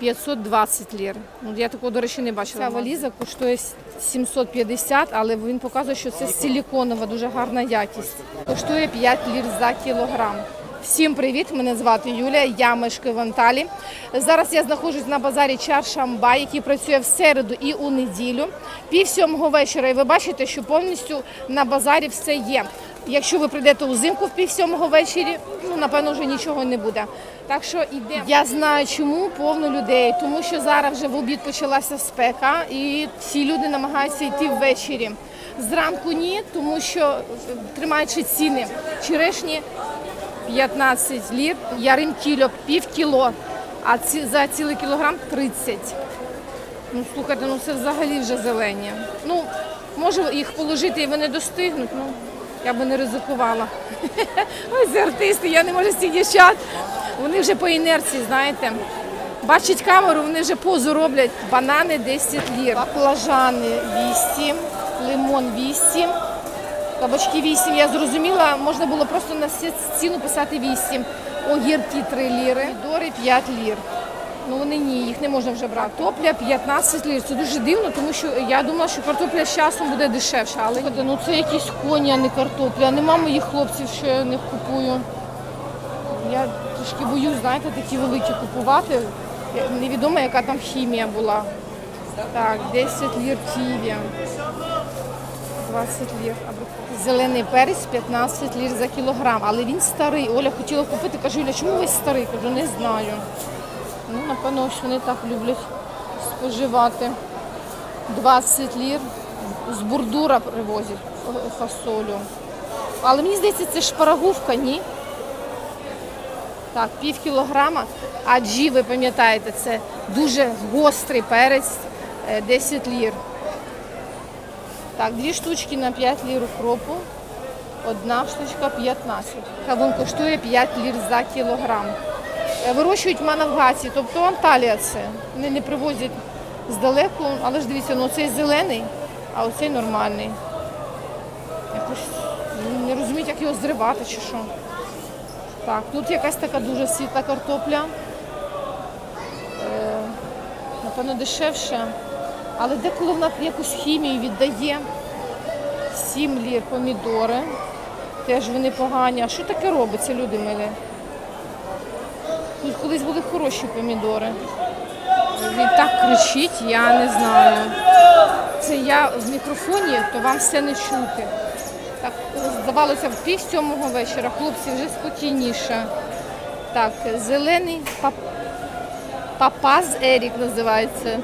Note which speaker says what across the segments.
Speaker 1: 520 лір. Ну, я такого, до речі, не бачила. Ця валіза коштує 750, але він показує, що це силіконова, дуже гарна якість. Коштує 5 лір за кілограм. Всім привіт! Мене звати Юлія, я мешкаю в Анталі. Зараз я знаходжусь на базарі Чаршамба, який працює в середу і у неділю. Пів сьомого вечора. І ви бачите, що повністю на базарі все є. Якщо ви прийдете узимку в пів сьомого вечері, ну напевно вже нічого не буде. Так що йдемо. Я знаю, чому повно людей, тому що зараз вже в обід почалася спека, і всі люди намагаються йти ввечері. Зранку ні, тому що тримаючи ціни черешні 15 лір, ярим кіло, пів кіло, а ці, за цілий кілограм 30. Ну слухайте, ну це взагалі вже зелені. Ну, може їх положити і вони достигнуть, ну я би не ризикувала. Ось артисти, я не можу цих дівчат. Вони вже по інерції, знаєте. Бачать камеру, вони вже позу роблять. Банани 10 лір, баклажани 8, лимон 8. Кабачки 8, я зрозуміла, можна було просто на ціну писати 8. Огірки 3 ліри, дори 5 лір. Ну вони ні, їх не можна вже брати. Картопля 15 лір. Це дуже дивно, тому що я думала, що картопля з часом буде дешевша. Але ну це якісь коні, а не картопля. Нема моїх хлопців, що я не купую. Я трошки боюсь, знаєте, такі великі купувати. Невідомо, яка там хімія була. Так, 10 лір ківі. 20 лір. Зелений перець 15 лір за кілограм, але він старий. Оля хотіла купити, каже, Юля, чому ви старий? Кажу, не знаю. Ну, напевно, ось вони так люблять споживати. 20 лір. З бурдура привозять е, фасолю. Але мені здається, це шпарагувка, ні? Так, пів кілограма. А джі, ви пам'ятаєте, це дуже гострий перець, е, 10 лір. Так, дві штучки на 5 лір укропу, одна штучка 15. Кавун коштує 5 лір за кілограм. Е, Вирощують в Манавгаті, тобто Анталія це. Вони не привозять здалеку, але ж дивіться, ну цей зелений, а оцей нормальний. Якось ну, не розуміють, як його зривати чи що. Так, тут якась така дуже світла картопля. Е, напевно, дешевше. Але деколи вона якусь хімію віддає. 7 лір помідори. Теж вони погані. А що таке робиться, люди милі? Тут колись були хороші помідори. Він так кричить, я не знаю. Це я в мікрофоні, то вам все не чути. Так, здавалося, в пів сьомого вечора хлопці вже спокійніше. Так, зелений пап... папаз Ерік називається.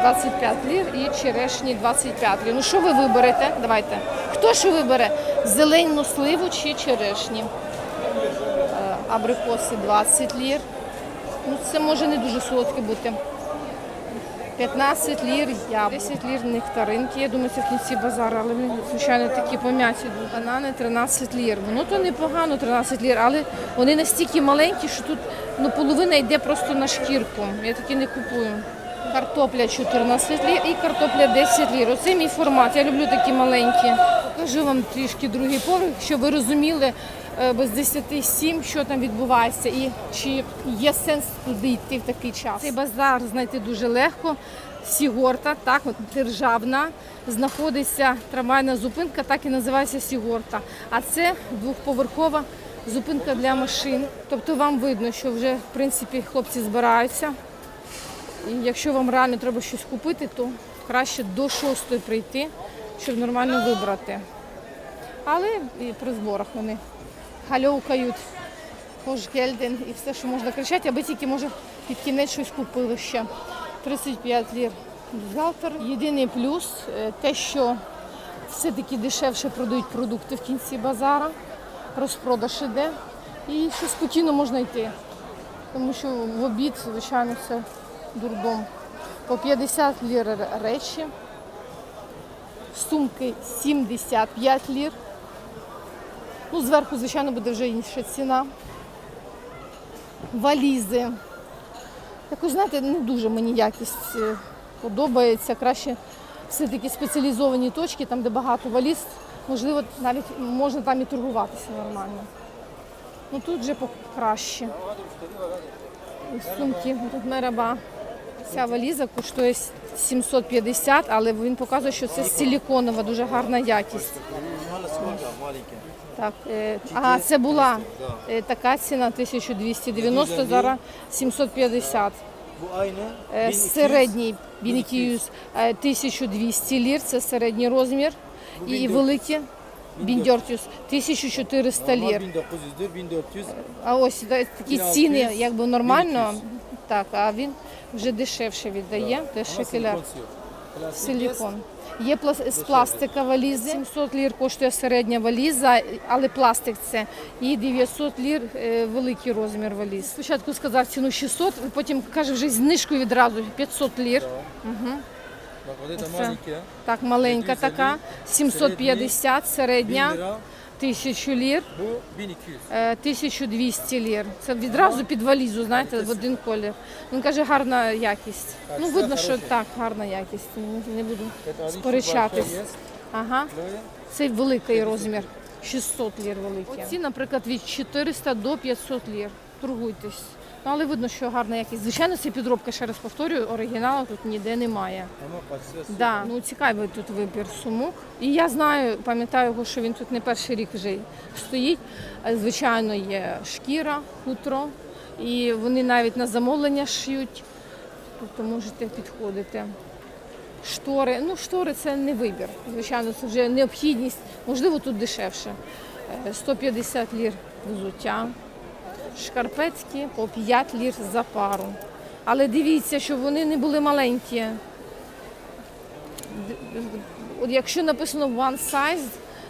Speaker 1: 25 лір і черешні 25 лір. Ну що ви виберете? Давайте. Хто що вибере? Зелену сливу чи черешні? Е, Абрикоси 20 лір. Ну це може не дуже солодке бути. 15 лір яблук, 10 лір нектаринки. Я думаю, це в кінці базару, але вони, звичайно, такі пом'яті. Банани 13 лір. Воно то непогано 13 лір, але вони настільки маленькі, що тут ну, половина йде просто на шкірку. Я такі не купую. Картопля 14 лір і картопля 10 лір. Оце мій формат. Я люблю такі маленькі. Покажу вам трішки другий поверх, щоб ви розуміли без 10 7, що там відбувається і чи є сенс туди йти в такий час. Цей базар знайти дуже легко. Сігорта, так, от державна, знаходиться трамвайна зупинка, так і називається Сігорта. А це двохповерхова зупинка для машин. Тобто вам видно, що вже в принципі хлопці збираються. І якщо вам реально треба щось купити, то краще до шостої прийти, щоб нормально вибрати. Але і при зборах вони гальовкають, хошгельден і все, що можна кричати, аби тільки може під кінець щось купили ще. 35 лір бюстгальтер. Єдиний плюс е, те, що все-таки дешевше продають продукти в кінці базара, розпродаж іде. І що спокійно можна йти. Тому що в обід, звичайно, це дурдом. По 50 лір речі, сумки 75 лір. Ну, зверху, звичайно, буде вже інша ціна. Валізи. Якось, знаєте, не дуже мені якість е, подобається. Краще все-таки спеціалізовані точки, там, де багато валіз, можливо, навіть можна там і торгуватися нормально. Ну тут вже покраще. І Сумки, тут мераба. Ця валіза коштує 750, але він показує, що це силіконова, дуже гарна якість. Так, е, ага, це була е, така ціна 1290, зараз 750.
Speaker 2: Bu aynı.
Speaker 1: Е,
Speaker 2: 1200.
Speaker 1: Середній Бінікіюз 1200 лір, це середній розмір. І, і великі Біндьортюс 1400
Speaker 2: Normal
Speaker 1: лір.
Speaker 2: 1900'dür, 1400.
Speaker 1: А ось да, такі
Speaker 2: 1600,
Speaker 1: ціни, якби нормально,
Speaker 2: 1200.
Speaker 1: так, а він вже дешевше віддає, теж
Speaker 2: Ama
Speaker 1: шекеляр.
Speaker 2: Plastik
Speaker 1: Силікон. Є з пластика валізи. 700 лір коштує середня валіза, але пластик це. І 900 лір е, великий розмір валіз. Спочатку сказав ціну 600, потім каже вже знижку відразу 500 лір.
Speaker 2: Bak malinki.
Speaker 1: Так, маленька така, 750,
Speaker 2: 1000
Speaker 1: середня
Speaker 2: lira.
Speaker 1: 1000 лір,
Speaker 2: Bu 1200.
Speaker 1: е, 1200 лір. Це відразу під валізу, знаєте, в один колір. Він каже, гарна якість. Ну, видно, що так, гарна якість. Не- буду сперечатись. Ага. Цей великий розмір. 600 лір великий. Ці, наприклад, від 400 до 500 лір. Торгуйтесь. Ну, але видно, що гарна якість. Звичайно, це підробка, ще раз повторюю, оригіналу тут ніде немає. Да. Ну, цікавий тут вибір сумок. І я знаю, пам'ятаю його, що він тут не перший рік вже стоїть. Е, Звичайно, є шкіра, хутро. І вони навіть на замовлення шиють. Тобто можете підходити. Штори. Ну, штори це не вибір. Звичайно, це вже необхідність. Можливо, тут дешевше. Е, 150 лір взуття. Шкарпетські по 5 лір за пару. Але дивіться, щоб вони не були маленькі. От якщо написано one size,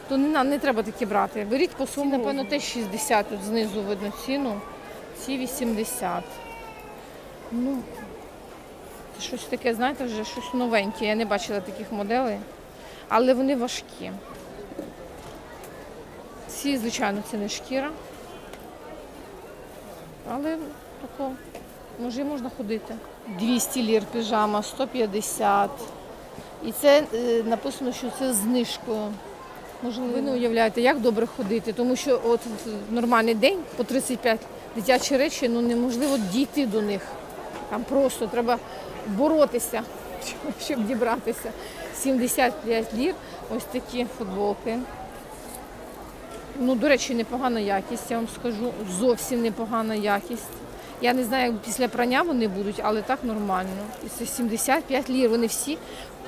Speaker 1: то не, не треба такі брати. Беріть по суму, напевно, теж 60, тут знизу видно ціну. Ці 80. Ну, це щось таке, знаєте, вже щось новеньке. Я не бачила таких моделей, але вони важкі. Ці, звичайно, це не шкіра. Але тако, може, можна ходити. 200 лір піжама, 150. І це е, написано, що це знижкою. Можливо, ви не уявляєте, як добре ходити, тому що от нормальний день по 35 дитячі речі, ну неможливо дійти до них. Там просто треба боротися, щоб дібратися. 75 лір, ось такі футболки. Ну, до речі, непогана якість, я вам скажу. Зовсім непогана якість. Я не знаю, як після прання вони будуть, але так нормально. І це 75 лір. Вони всі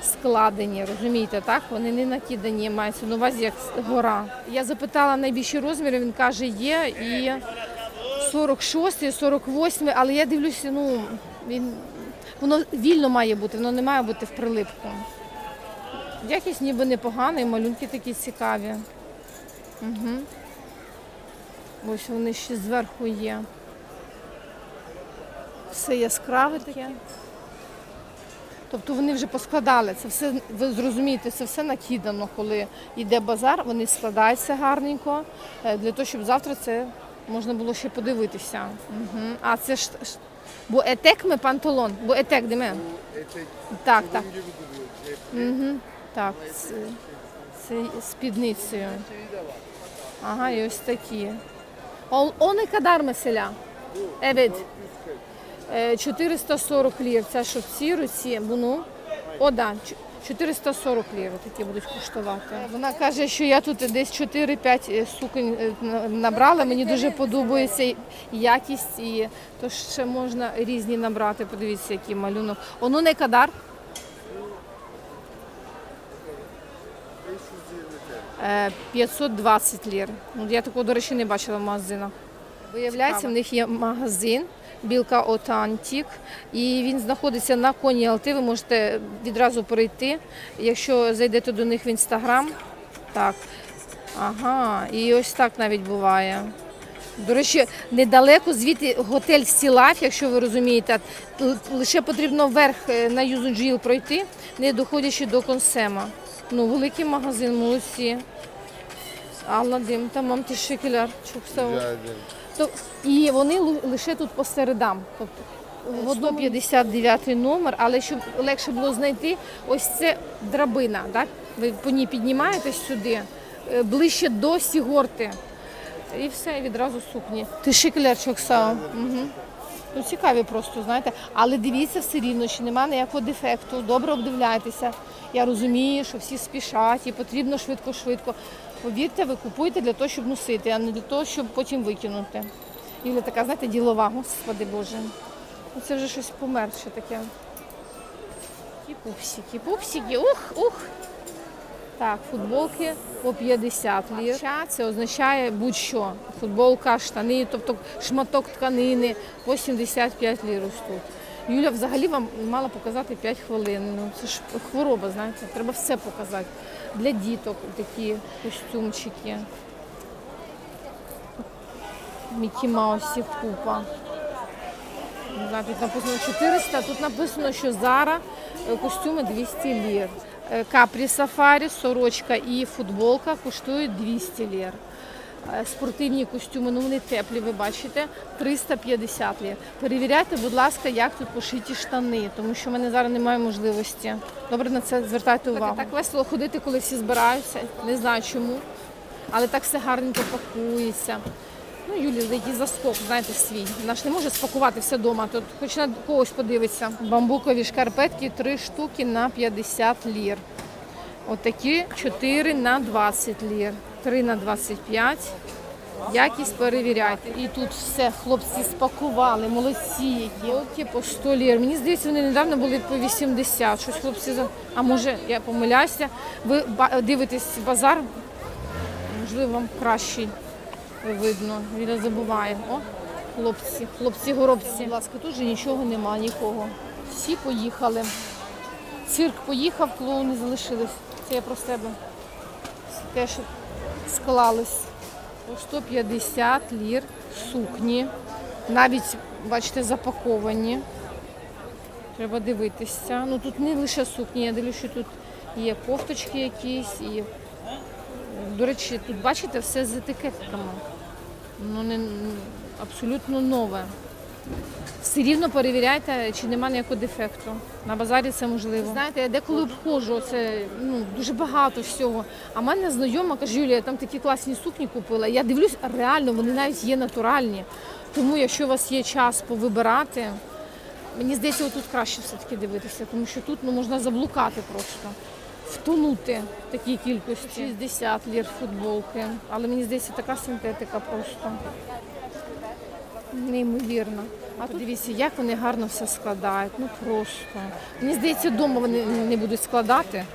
Speaker 1: складені, розумієте, так? Вони не накидані, мається на увазі як гора. Я запитала найбільші розміри, він каже, є і 46, 48, але я дивлюся, ну, він, воно вільно має бути, воно не має бути в прилипку. Якість ніби непогана, і малюнки такі цікаві. Угу. Ось вони ще зверху є. Все яскраве таке. Тобто вони вже поскладали. Це все, ви зрозумієте, це все накидано, коли йде базар, вони складаються гарненько, е, для того, щоб завтра це можна було ще подивитися. Угу. А це ж. ж- Бо етек ми панталон, бо етек де ми? Так, так. Угу. Так, це, це спідницею. Aha, такі. O, o ne kadar mesela? Evet. Е, 440 лір. Це що в цій руці, bunu. О, да, 440 лір такі будуть коштувати. Вона каже, що я тут десь 4-5 суконь е, набрала. Мені дуже подобається якість, і то ще можна різні набрати. Подивіться, який малюнок. Оно не кадар. 520 лір. Ну, я такого, до речі, не бачила в магазинах. Виявляється, в них є магазин Білка Отантік, і він знаходиться на коні Алти. Ви можете відразу перейти. Якщо зайдете до них в інстаграм, так. Ага, і ось так навіть буває. До речі, недалеко звідти готель Сілаф, якщо ви розумієте, лише потрібно вверх е, на Юзуджіл пройти, не доходячи до консема. Ну, великий магазин, молодці. Алладим, tamam teşekkürler. Çok sağ ol. То, і вони лу- лише тут по середам. Тобто в одно 59 номер, але щоб легше було знайти, ось це драбина. Так? Ви по ній піднімаєтесь сюди, е, ближче до Сігорти. І все, і відразу сукні. Çok sağ ol. Угу. Ну, цікаві просто, знаєте. Але дивіться все рівно, чи немає ніякого дефекту. Добре обдивляйтеся. Я розумію, що всі спішать і потрібно швидко-швидко. Повірте, ви купуєте для того, щоб носити, а не для того, щоб потім викинути. Юля така, знаєте, ділова, господи Боже. Ну, Це вже щось померше таке. І пупсики, пупсики, ух, ух. Так, футболки по 50 лір. Це означає будь-що. Футболка, штани, тобто шматок тканини по 75 лір ось тут. Юля взагалі вам мала показати 5 хвилин. Ну, це ж хвороба, знаєте, треба все показати. Для діток такі костюмчики. Мікі Маусів купа. Тут написано 400, тут написано, що Зара е, костюми 200 лір. Е, Капрі Сафарі, сорочка і футболка коштують 200 лір. Е, Спортивні костюми, ну вони теплі, ви бачите, 350 лір. Перевіряйте, будь ласка, як тут пошиті штани, тому що в мене зараз немає можливості. Добре на це звертайте увагу. Так, весело ходити, коли всі збираються. Не знаю чому, але так все гарненько пакується. Ну, Юлі, який заскок, знаєте, свій. Вона ж не може спакувати все вдома, тут хоч на когось подивиться. Бамбукові шкарпетки 3 штуки на 50 лір. Отакі 4 на 20 лір, 3 на 25. Якість перевіряйте. І тут все хлопці спакували, молодці які. Окі по 100 лір. Мені здається, вони недавно були по 80. Щось хлопці за. А може, я помиляюся. Ви дивитесь базар, можливо, вам кращий видно. Віля забуває. О, хлопці, хлопці-горобці. Будь ласка, тут же нічого нема, нікого. Всі поїхали. Цирк поїхав, клоуни залишились. Це я про себе. Теж склались. По 150 лір сукні. Навіть, бачите, запаковані. Треба дивитися. Ну тут не лише сукні, я дивлюся, що тут є кофточки якісь і до речі, тут бачите все з етикетками. Ну, не, абсолютно нове. Все рівно перевіряйте, чи немає ніякого дефекту. На базарі це можливо. Знаєте, я деколи обходжу, це ну, дуже багато всього. А в мене знайома каже, Юлія, я там такі класні сукні купила. Я дивлюсь, реально, вони навіть є натуральні. Тому, якщо у вас є час повибирати, мені здається, отут краще все-таки дивитися, тому що тут ну, можна заблукати просто втонути в такій кількості. 60 лір футболки. Але мені здається, така синтетика просто неймовірна. А тут дивіться, як вони гарно все складають. Ну просто. Мені здається, вдома вони не будуть складати.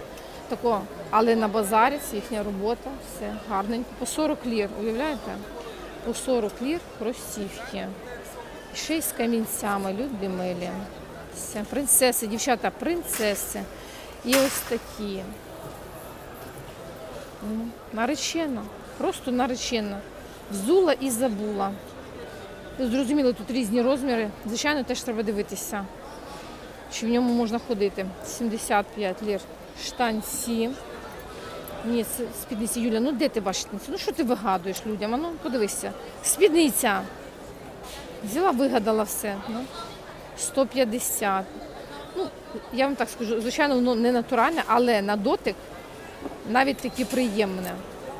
Speaker 1: Тако, але на базарі це їхня робота, все гарненько. По 40 лір, уявляєте? По 40 лір кросівки. Ще й з камінцями, люди милі. Все, принцеси, дівчата, принцеси. І ось такі. Ну, Наречена. Просто наречена. Взула і забула. Зрозуміло, тут різні розміри. Звичайно, теж треба дивитися, чи в ньому можна ходити. 75 лір. Штанці. Ні, це спідниця Юля, ну де ти бачиш? Ну що ти вигадуєш людям? А ну подивися. Спідниця. Взяла, вигадала все. Ну, 150. Ну, я вам так скажу, звичайно, воно не натуральне, але на дотик навіть таки приємне.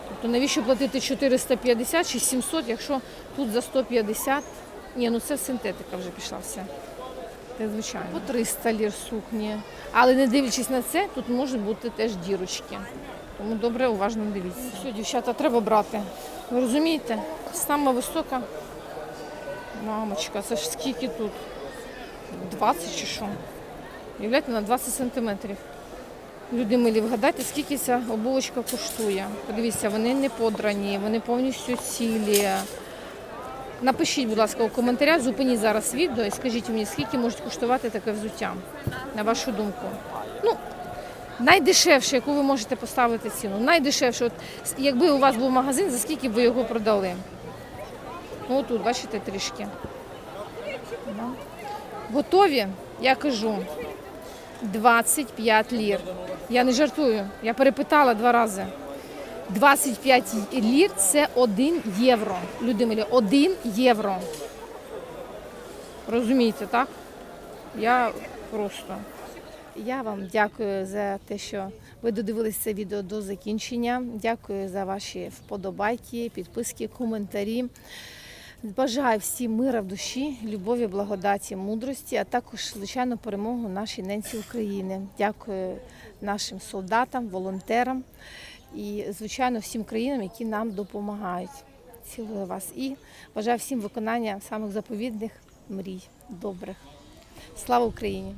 Speaker 1: Тобто навіщо платити 450 чи 700, якщо тут за 150, ні, ну це синтетика вже пішла вся. Це звичайно. По 300 лір сукні. Але не дивлячись на це, тут можуть бути теж дірочки. Тому добре, уважно дивіться. Все, дівчата, треба брати. Ви розумієте? Сама висока. Мамочка, це ж скільки тут? 20 чи що? Уявляєте, на 20 сантиметрів. Люди милі, вгадайте, скільки ця обувочка коштує. Подивіться, вони не подрані, вони повністю цілі. Напишіть, будь ласка, у коментарях, зупиніть зараз відео і скажіть мені, скільки може коштувати таке взуття, на вашу думку. Ну, найдешевше, яку ви можете поставити ціну. Найдешевше, от, якби у вас був магазин, за скільки б ви його продали? Ну, отут, бачите, трішки. Да. Готові? Я кажу 25 лір. Я не жартую, я перепитала два рази. 25 лір це 1 євро. Люди милі, 1 євро. Розумієте, так? Я просто. Я вам дякую за те, що ви додивилися це відео до закінчення. Дякую за ваші вподобайки, підписки, коментарі. Бажаю всім мира в душі, любові, благодаті, мудрості, а також, звичайно, перемогу нашій ненці України. Дякую нашим солдатам, волонтерам і, звичайно, всім країнам, які нам допомагають. Цілую вас і бажаю всім виконання самих заповідних мрій, добрих. Слава Україні!